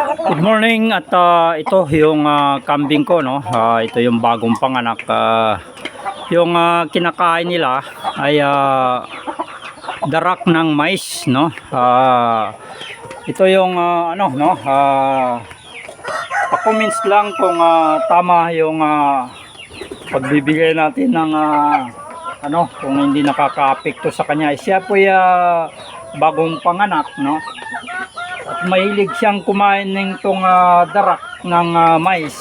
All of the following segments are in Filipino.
Good morning at ah, ito yung ah, kambing ko no. Ah, ito yung bagong panganak. Ah, yung ah, kinakain nila ay ah, darak ng mais no. Ah, ito yung ah, ano no. Ah, pa-comments lang kung ah, tama yung ah, pagbibigay natin ng ah, ano kung hindi nakaka-apekto sa kanya. Siya po yung bagong panganak no at mahilig siyang kumain ng tong ah, darak ng ah, mais.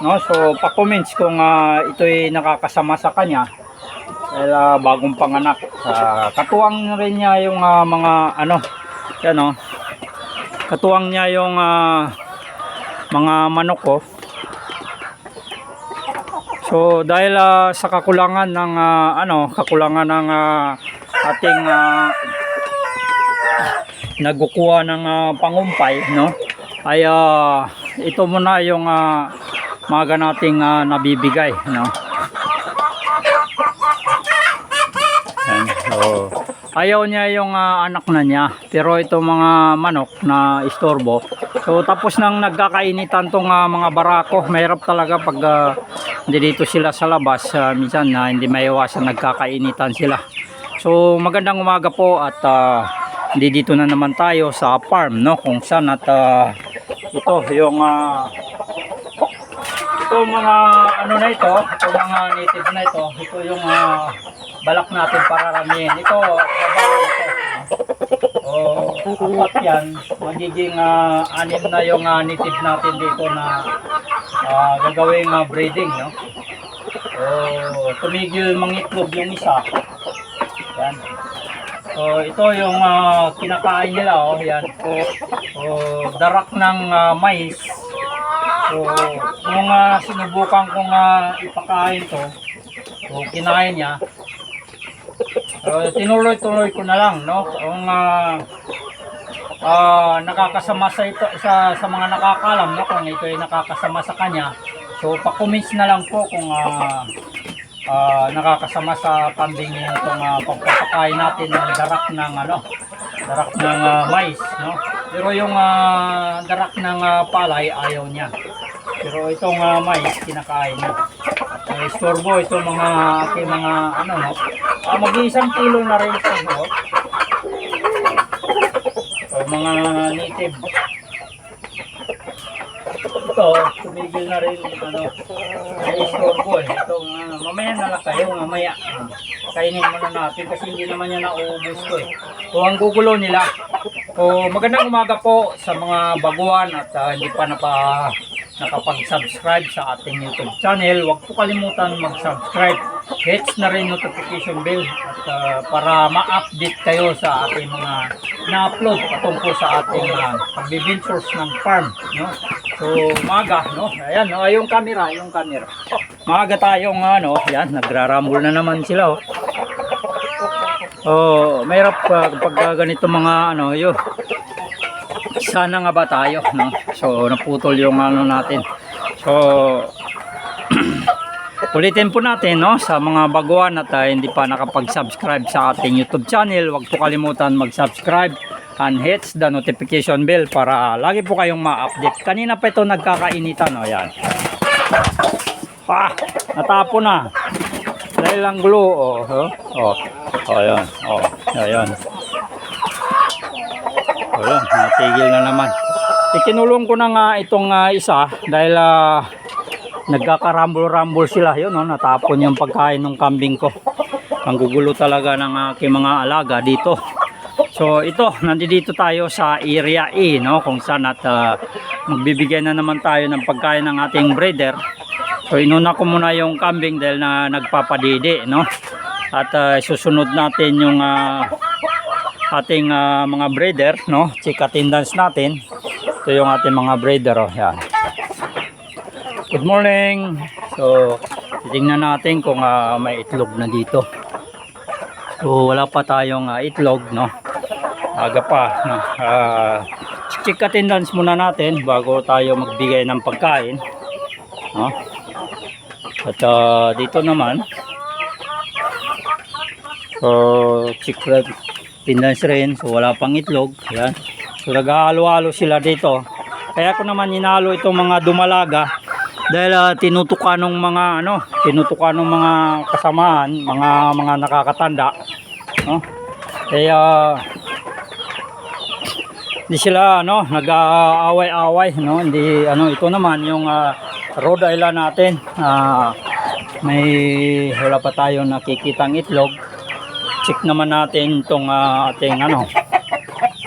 No? So, pa-comments kung ah, ito'y nakakasama sa kanya. Dahil ah, bagong panganak. Ah, katuwang rin niya yung ah, mga ano, yan oh. Katuwang niya yung ah, mga manok ko. So, dahil ah, sa kakulangan ng ah, ano, kakulangan ng ah, ating ah, nagkukuha ng ah, pangumpay no? Ay ah, ito muna yung uh, maga nating ah, nabibigay no? Yan. So, ayaw niya yung ah, anak na niya pero ito mga manok na istorbo. So tapos nang nagkakainitan tong ah, mga barako mahirap talaga pag ah, hindi dito sila sa labas ah, minsan na hindi maiwasan nagkakainitan sila. So magandang umaga po at ah, hindi dito na naman tayo sa farm no? Kung saan at ah, ito yung ah, ito mga ano na ito ito mga native na ito. Ito yung ah, balak natin para ramihin ito babaw ito. O apat yan. Magiging ah, anim na yung ah, native natin dito na ah, gagawing ah, breeding no? O tumigil mangitlog yung isa So ito yung ah, kinakain nila oh, yan. Oh, darak ng ah, mais. So nung ah, sinubukan kong ah, ipakain to, so kinain niya. So tinuloy-tuloy ko na lang, no? Kung ah, ah, nakakasama sa ito sa sa mga nakakalam, no? Kung ito ay nakakasama sa kanya. So pa-comments na lang po kung ah, ah, nakakasama sa kambing itong ah, pagpapakain natin ng darak ng ano darak ng ah, mais no? Pero yung ah, darak ng ah, palay ayaw niya. Pero itong ah, mais kinakain niya. Uh, istorbo ito mga aking mga ano no? Ah, mag-iisang kilo na rin ito no? So, mga native. Ito, tumigil na rin ano, istorbo eh. Ito, ano, mamaya na lang kayo, mamaya. Kainin muna natin kasi hindi naman yan nauubos ko eh. So, ang gugulo nila. So, magandang umaga po sa mga baguhan at ah, hindi pa napa nakapag-subscribe sa ating YouTube channel. Huwag po kalimutan mag-subscribe. Hits na rin notification bell at ah, para ma-update kayo sa ating mga na-upload patungkol sa ating uh, pagbibintures ng farm. No? So, maga, no? Ayan, no? yung camera, yung camera. Maga tayong, ano, yan, nagrarambol na naman sila, oh. Oh, mahirap uh, pag ganito mga, ano, yun. Sana nga ba tayo, no? So, naputol yung, ano, natin. So, ulitin po natin, no? Sa mga baguhan at uh, hindi pa nakapag-subscribe sa ating YouTube channel, huwag po kalimutan mag-subscribe and hits the notification bell para lagi po kayong ma-update. Kanina pa ito nagkakainitan, o yan. Ah, natapo na. Dahil lang glue, oh, oh, oh, oh, yan, oh, ayan. Yan, natigil na naman. Ikinulong ko na nga itong ah, isa dahil ah, nagkakarambol-rambol sila. Yun, no, natapon yung pagkain ng kambing ko. Ang gugulo talaga ng aking mga alaga dito. So ito, nandito tayo sa area E, no, kung saan at ah, magbibigay na naman tayo ng pagkain ng ating breeder. So inuna ko muna yung kambing dahil na nagpapadidi, no. At ah, susunod natin yung ah, ating ah, mga breeder, no, check attendance natin. Ito yung ating mga breeder, oh, yan. Good morning. So titingnan natin kung ah, may itlog na dito. So wala pa tayong ah, itlog, no aga pa no? Ah, check attendance muna natin bago tayo magbigay ng pagkain no? at ah, dito naman so check attendance rin so wala pang itlog yan so naghahalo-halo sila dito Kaya ko naman inalo itong mga dumalaga dahil ah, tinutukan ng mga ano, tinutukan ng mga kasamahan, mga mga nakakatanda, no? Kaya hindi sila ano, nag-aaway-away, no? Hindi ano, ito naman yung ah, Rhode Island natin. Ah, may wala pa tayo nakikitang itlog. Check naman natin itong ah, ating ano.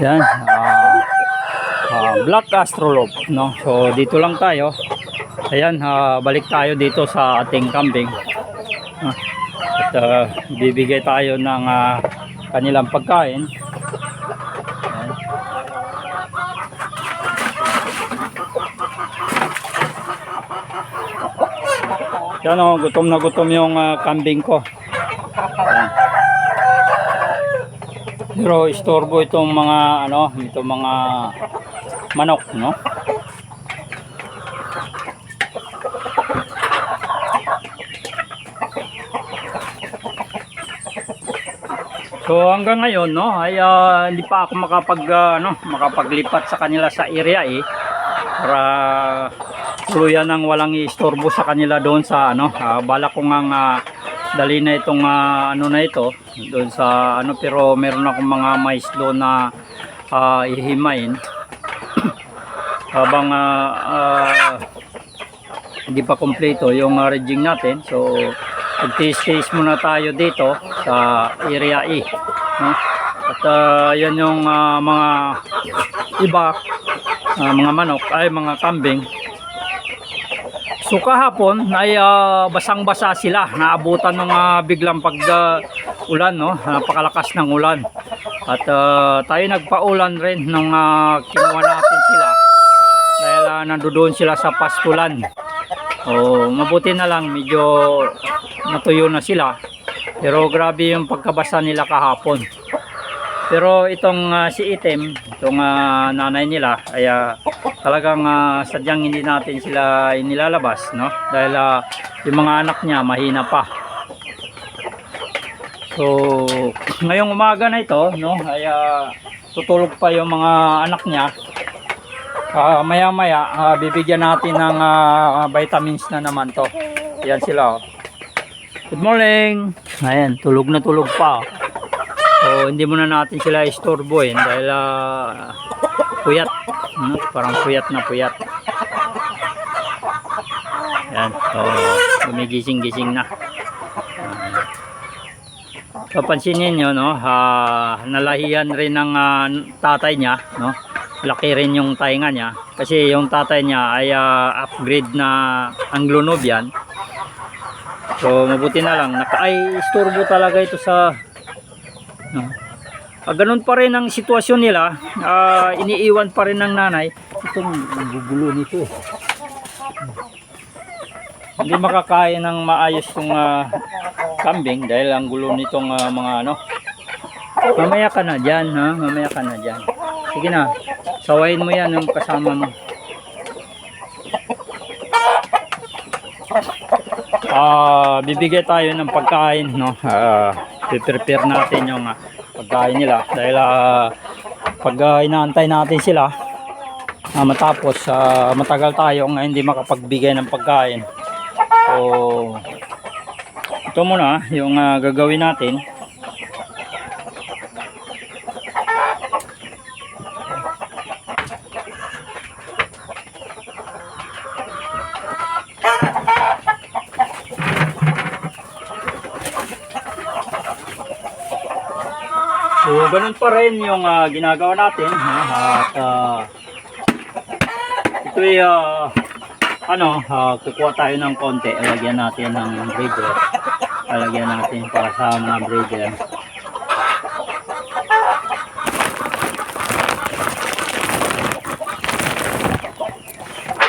Yan. ah, ah, Black Astrolog, no? So dito lang tayo. Ayan, ah, balik tayo dito sa ating kambing. Ah, at ah, bibigay tayo ng ah, kanilang pagkain. Yan o, gutom na gutom yung ah, kambing ko. Pero istorbo itong mga ano, itong mga manok, no? So hanggang ngayon no ay ah, hindi pa ako makapag ah, ano, makapaglipat sa kanila sa area eh para tuluyan ng walang istorbo sa kanila doon sa ano ah, bala ko ngang ah, dali na itong ah, ano na ito doon sa ano pero meron akong mga mais doon na ah, ihimain habang ah, ah, hindi pa kompleto yung uh, rigging natin so magtiis-tiis muna tayo dito sa area E no? at ah, yan yung ah, mga iba ah, mga manok ay mga kambing so kahapon ay ah, basang-basa sila. Naabutan ng ah, biglang pag ah, ulan no? Napakalakas ng ulan. At ah, tayo nagpaulan rin nung ah, kinuha natin sila. Dahil uh, nandoon sila sa pastulan. Oh, mabuti na lang medyo natuyo na sila. Pero grabe yung pagkabasa nila kahapon. Pero itong ah, si Item, itong ah, nanay nila, ay ah, talagang ah, sadyang hindi natin sila inilalabas, no? Dahil ah, yung mga anak niya mahina pa. So, ngayong umaga na ito, no, ay ah, tutulog pa yung mga anak niya. Ah, maya maya ah, bibigyan natin ng ah, vitamins na naman to. Yan sila oh. Good morning. Ayan, tulog na tulog pa. oh. So, hindi muna natin sila istorbohin dahil ah, puyat. Ano? Parang puyat na puyat. Yan. So, gumigising-gising na. So, pansinin nyo, no? ah, nalahiyan rin ng ah, tatay niya, no? laki rin yung tainga niya kasi yung tatay niya ay ah, upgrade na Anglo Nubian so mabuti na lang naka ay istorbo talaga ito sa no. Ah, ganun pa rin ang sitwasyon nila. Ah, iniiwan pa rin ng nanay. Itong gugulo nito. Hindi makakain ng maayos yung ah, kambing dahil ang gulo nitong ah, mga ano. Mamaya ka na dyan ha? Mamaya ka na dyan. Sige na. Sawayin mo yan yung kasama mo ah bibigay tayo ng pagkain no? Ah prepare natin yung ah, pagkain nila. Dahil ah, pag ah, inaantay natin sila ah, matapos ah, matagal tayo nga hindi makapagbigay ng pagkain. So ito muna yung ah, gagawin natin So, ganun pa rin yung ah, ginagawa natin. At ah, ito ay ah, ano, ah, kukuha tayo ng konti. Lagyan natin ng breeder. Lagyan natin para sa mga breeder.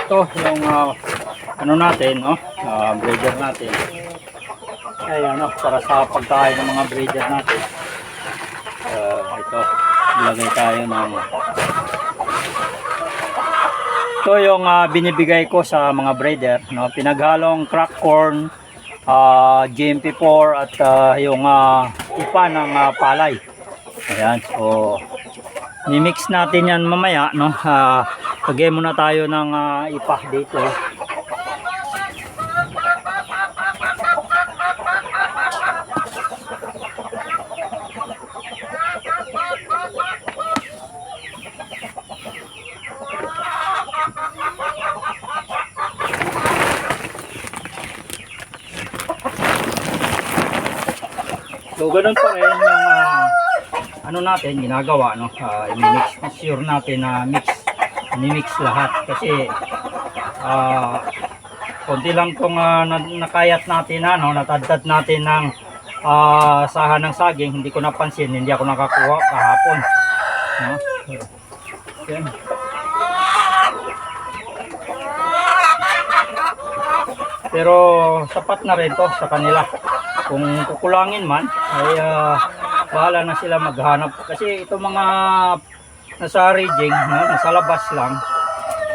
Ito yung ah, ano natin, no? Ah, breeder natin. Ay, ano, para sa pagkain ng mga breeder natin. Ito, ilagay tayo ng ito yung ah, binibigay ko sa mga breeder no? Pinaghalong crack corn ah, GMP4 at ah, yung ah, ipa ng ah, palay. Ayan so mimix natin yan mamaya no? Ah, Lagyan muna tayo ng ah, ipa dito. So ganun pa rin yung ah, ano natin ginagawa no? Uh, i-mix sure natin na mix ni-mix lahat. Kasi ah konti lang ah, na- nakayat natin ano natadtad natin ng ah, sahan ng saging. Hindi ko napansin hindi ako nakakuha kahapon. No? Yan. pero sapat na rin to sa kanila kung kukulangin man ay ah, bahala na sila maghanap. Kasi ito mga nasa rigging no, nasa labas lang.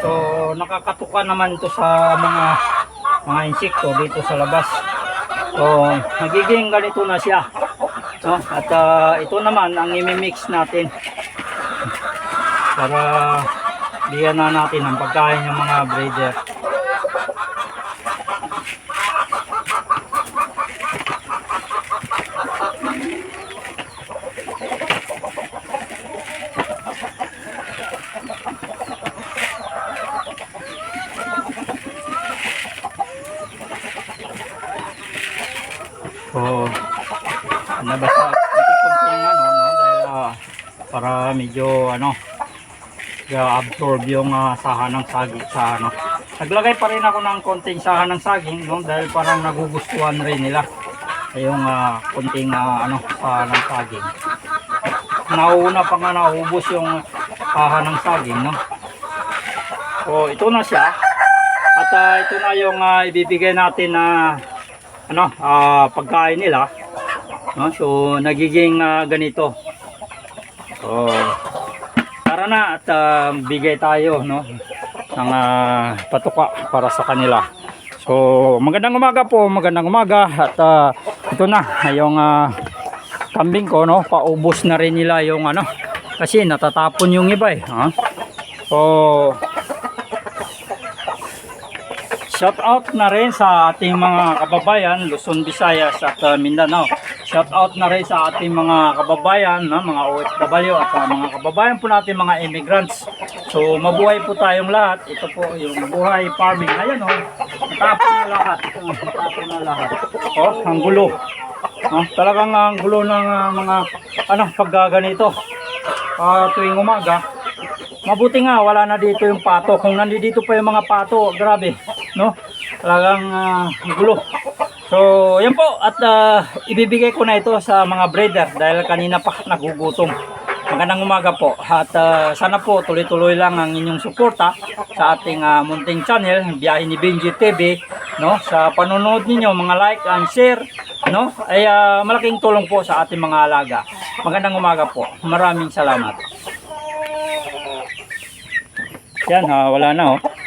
So nakakatuka naman to sa mga mga insekto dito sa labas. So nagiging ganito na siya no? at ah, ito naman ang imimix natin. Para diyan na natin ang pagkain ng mga breeder So, nabasa konti-konting ano, no, dahil ah, para medyo ano, absorb yung ah, saha ng saging sa ano. Naglagay pa rin ako ng konting saha ng saging, no, dahil parang nagugustuhan rin nila yung ah, konting ah, ano, saha ng saging. Nauna pa nga naubos yung saha ng saging, no. So, ito na siya. At ah, ito na yung ah, ibibigay natin na ano, ah, pagkain nila. No? So, nagiging ah, ganito. So, tara na at ah, bigay tayo no ng ah, patuka para sa kanila. So, magandang umaga po, magandang umaga at ah, ito na yung ah, kambing ko no, paubos na rin nila yung ano kasi natatapon yung iba eh. Ha? So, Shout out na rin sa ating mga kababayan Luzon, Visayas at uh, Mindanao. Shout out na rin sa ating mga kababayan, no, mga OFW at uh, mga kababayan po natin mga immigrants. So mabuhay po tayong lahat. Ito po yung buhay farming. Ayan oh. Natapon na lahat. Natapon na lahat. Oh, ang gulo. Oh, talagang ang gulo ng uh, mga ano pag uh, tuwing umaga, Mabuti nga wala na dito yung pato. Kung nandito pa yung mga pato, grabe, no? Talagang ah, gulo. So, yan po at ah, ibibigay ko na ito sa mga breeder dahil kanina pa nagugutom. Magandang umaga po at ah, sana po tuloy-tuloy lang ang inyong suporta sa ating ah, munting channel, Biyahe ni Benji TV, no? Sa panonood ninyo, mga like and share, no? Ay ah, malaking tulong po sa ating mga alaga. Magandang umaga po. Maraming salamat. Yan ha, wala na oh.